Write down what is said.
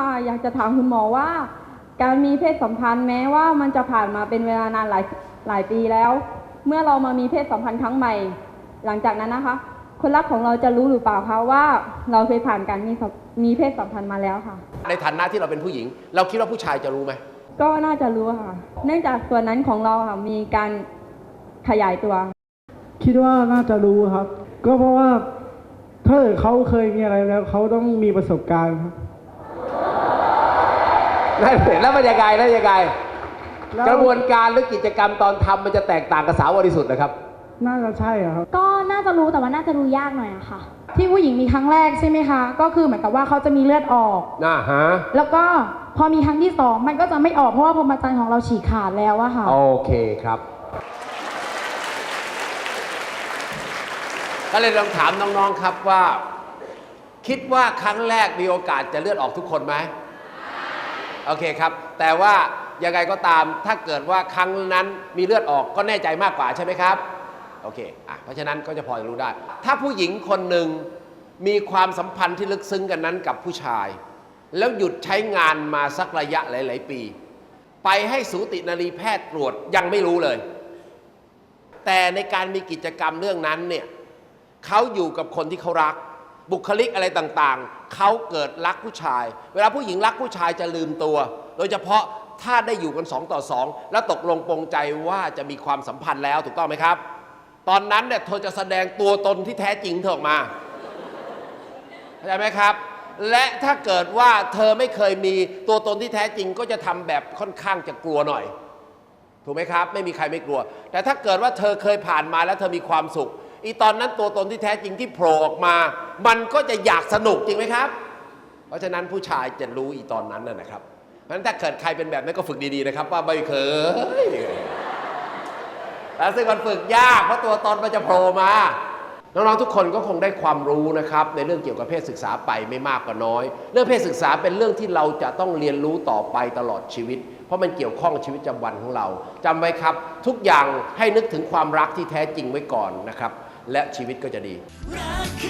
ค่ะ อยากจะถามคุณหมอว่า การมีเพศสัมพันธ์แม้ว่ามันจะผ่านมาเป็นเวลานานหลายหลายปีแล้ว เมื่อเรามามีเพศสัมพันธ์ครั้งใหม่ หลังจากนั้นนะคะ คนรักของเราจะรู้หรือเปล่าคะว่าเราเคยผ่านการมีสัมมีเพศสัมพันธ์มาแล้วค่ะ ในฐานะที่เราเป็นผู้หญิง เราคิดว่าผู้ชายจะรู้ไหมก็น่าจะรู้ค่ะ เนื่องจากส่วนนั้นของเราค่ะมีการขยายตัว คิดว่าน่าจะรู้ครับ ก็เพราะว่าถ้าเกิดเขาเคยมีอะไรแล้วเขาต้องมีประสบการณ์ครับ นั่นเสร็จแล้วมันยังไงแล้วยังไงแล้วกระบวนการหรือกิจกรรมตอนทำมันจะแตกต่างกับสาวบริสุทธิ์นะครับ น่าจะใช่อะครับ ก็น่าจะรู้แต่ว่าน่าจะรู้ยากหน่อยอะค่ะ ที่ผู้หญิงมีครั้งแรกใช่ไหมคะ ก็คือเหมือนกับว่าเขาจะมีเลือดออก น่าฮะ แล้วก็พอมีครั้งที่สองมันก็จะไม่ออกเพราะว่าพรหมจรรย์ของเราฉีกขาดแล้วอะค่ะ โอเคครับ ก็เลยลองถามน้องๆครับว่า คิดว่าครั้งแรกมีโอกาสจะเลือดออกทุกคนไหม โอเคครับ แต่ว่ายังไงก็ตามถ้าเกิดว่าครั้งนั้นมีเลือดออกก็แน่ใจมากกว่าใช่ไหมครับโอเคอะเพราะฉะนั้นก็จะพอจะรู้ได้ ถ้าผู้หญิงคนหนึ่งมีความสัมพันธ์ที่ลึกซึ้งกันนั้นกับผู้ชาย แล้วหยุดใช้งานมาสักระยะหลาย ๆ ปี ไปให้สูตินรีแพทย์ตรวจยังไม่รู้เลย แต่ในการมีกิจกรรมเรื่องนั้นเนี่ยเขาอยู่กับคนที่เขารัก บุคลิกอะไรต่างๆ เขาเกิดรักผู้ชาย เวลาผู้หญิงรักผู้ชายจะลืมตัว โดยเฉพาะถ้าได้อยู่กันสองต่อสองแล้วตกลงปรงใจว่าจะมีความสัมพันธ์แล้วถูกต้องไหมครับ ตอนนั้นเนี่ยเธอจะแสดงตัวตนที่แท้จริงเธอออกมาเข้าใจไหมครับ และถ้าเกิดว่าเธอไม่เคยมีตัวตนที่แท้จริงก็จะทำแบบค่อนข้างจะกลัวหน่อย ถูกไหมครับ ไม่มีใครไม่กลัว แต่ถ้าเกิดว่าเธอเคยผ่านมาแล้วเธอมีความสุข อีตอนนั้นตัวตนที่แท้จริงที่โผล่ออกมา มันก็จะอยากสนุกจริงไหมครับ เพราะฉะนั้นผู้ชายจะรู้อีตอนนั้นนะครับเพราะฉะนั้นถ้าเกิดใครเป็นแบบนั้นก็ฝึกดีๆนะครับ ว่าไม่เคยแล้วซึ่งมันฝึกยากเพราะตัวตนมันจะโผล่มาน้องๆทุกคนก็คงได้ความรู้นะครับ ในเรื่องเกี่ยวกับเพศศึกษาไปไม่มากก็น้อย เรื่องเพศศึกษาเป็นเรื่องที่เราจะต้องเรียนรู้ต่อไปตลอดชีวิต เพราะมันเกี่ยวข้องชีวิตประจำวันของเราจำไว้ครับ ทุกอย่างให้นึกถึงความรักที่แท้จริงไว้ก่อนนะครับ และชีวิตก็จะดีรักคื